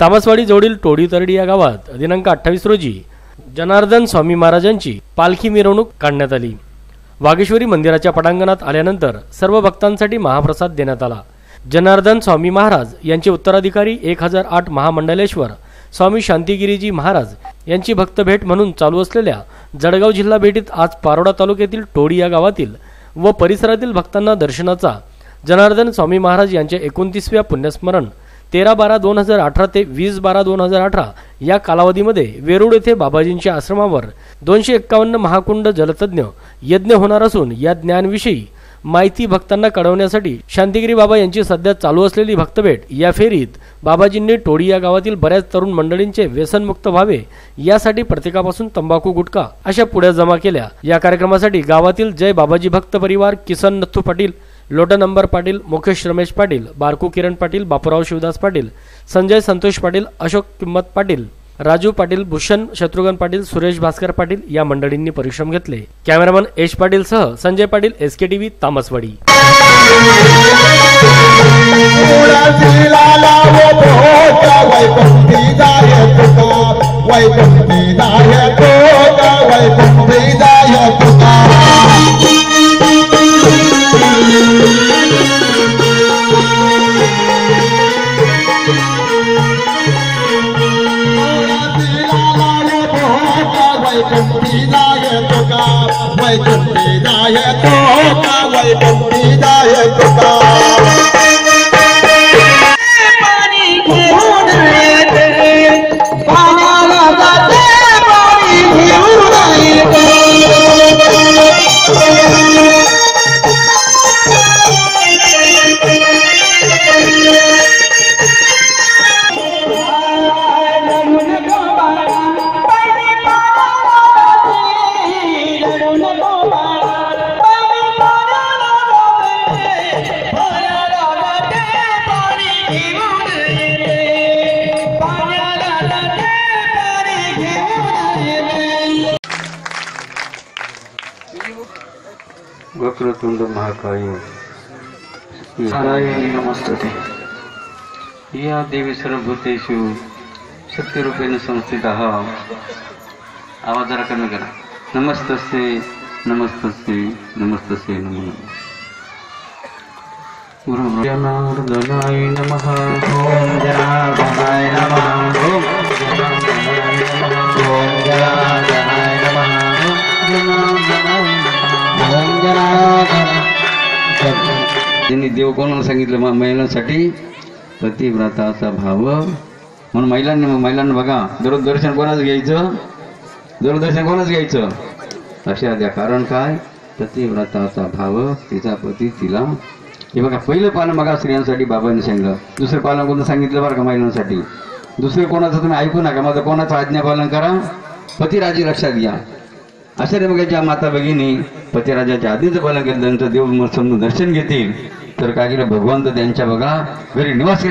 तामसवाडी जवळील टोडी तरडी या गावात दिनांक अठ्ठावीस रोजी जनार्दन स्वामी महाराजांची पालखी मिरवणूक काढण्यात आली. वागेश्वरी मंदिराच्या पटांगणात आल्यानंतर सर्व भक्तांसाठी महाप्रसाद देण्यात आला. जनार्दन स्वामी महाराज यांचे उत्तराधिकारी एक हजार आठ महामंडलेश्वर स्वामी शांतिगिरीजी महाराज यांची भक्तभेट म्हणून चालू असलेल्या जळगाव जिल्हा भेटीत आज पारोडा तालुक्यातील टोडी या गावातील व परिसरातील भक्तांना दर्शनाचा जनार्दन स्वामी महाराज यांच्या एकोणतीसव्या पुण्यस्मरण तेरा बारा दोन हजार अठरा ते वीस बारा दोन हजार अठरा या कालावधीमध्ये वेरूळ येथे बाबाजींच्या आश्रमावर दोनशे एक्कावन्न महाकुंड जलतज्ञ यज्ञ होणार असून या ज्ञानविषयी माहिती भक्तांना कळवण्यासाठी शांतिगिरी बाबा यांची सध्या चालू असलेली भक्तभेट या फेरीत बाबाजींनी टोळी या गावातील बऱ्याच तरुण मंडळींचे व्यसनमुक्त व्हावे यासाठी प्रत्येकापासून तंबाखू गुटखा अशा पुढ्या जमा केल्या. या कार्यक्रमासाठी गावातील जय बाबाजी भक्त परिवार किसन नथू पाटील लोटनंबर पाटील मुकेश रमेश पाटील बारकू किरण पाटील बापूराव शिवदास पाटील संजय संतोष पाटील अशोक किंमत पाटील राजू पाटील भूषण शत्रुघ्न पाटील सुरेश भास्कर पाटील या मंडळींनी परिश्रम घेतले. कॅमेरामन एश पाटील सह Sanjay Patil S K TV Tamaswadi वैकुंठी दाय तो का वैकुंठी दाय तो का वैकुंठी दाय तो का पानी के वक्रतुंड महाकाय. नारायण नमस्तते. या देवी सर्वभूतेषु शक्तिरूपेण संस्थित. आवाज जरा कमी करा. नमस्तस्ते नमस्तस्ते नमस्तस्ते नमो गुरु जनार्दनाय नमः. ओम देव कोणाला सांगितलं? मग महिलांसाठी पतिव्रताचा भाव. म्हणून महिलांनी मग महिलांना बघा दररोज दर्शन कोणाच घ्यायचं? दररोज दर्शन कोणाच घ्यायचं? अशा द्या. कारण काय? पतिव्रताचा भाव तिचा पती तिला. हे बघा पहिलं पालन बघा स्त्रियांसाठी बाबांनी सांगितलं. दुसरं पालन कोणतं सांगितलं बरं का महिलांसाठी? दुसरं कोणाचं तुम्ही ऐकू नका. माझं कोणाचं आज्ञापालन करा? पतिराजी लक्षात घ्या. अशा रे मग ज्या माता भगिनी पतिराजाच्या आधीचं पालन केलं त्यांचं देव मग समजून दर्शन घेतील. तर काय केलं भगवंत त्यांच्या बघा घरी निवास